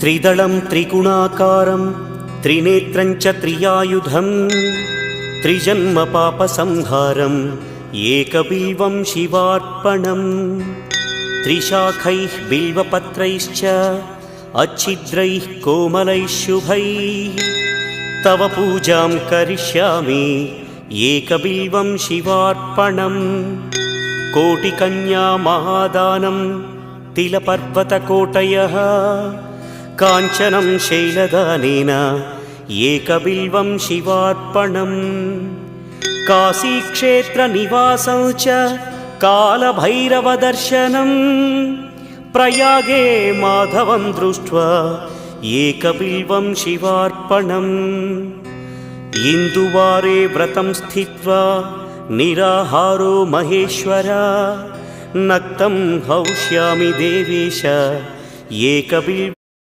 त्रिदलं त्रिगुणाकारं त्रिनेत्रं च त्रियायुधं त्रिजन्मपापसंहारम् एकबिल्वं शिवार्पणम् त्रिशाखैः बिल्वपत्रैश्च अच्छिद्रैः कोमलैः शुभैः तव पूजां करिष्यामि एकबिल्वं शिवार्पणम् कोटिकन्या महादानं तिलपर्वतकोटयः కాంచనం శైలదానేన? ఏకబిల్వం శివార్పణం. కాశీక్షేత్రనివాసం చ కాలభైరవదర్శనం. ప్రయాగే మాధవం దృష్ట్వా ఏకబిల్వం శివార్పణం. ఇందువారే వ్రతం స్థిత్వా నిరాహారో మహేశ్వర. నక్తం హౌష్యామి దేవేశ ఏకబిల్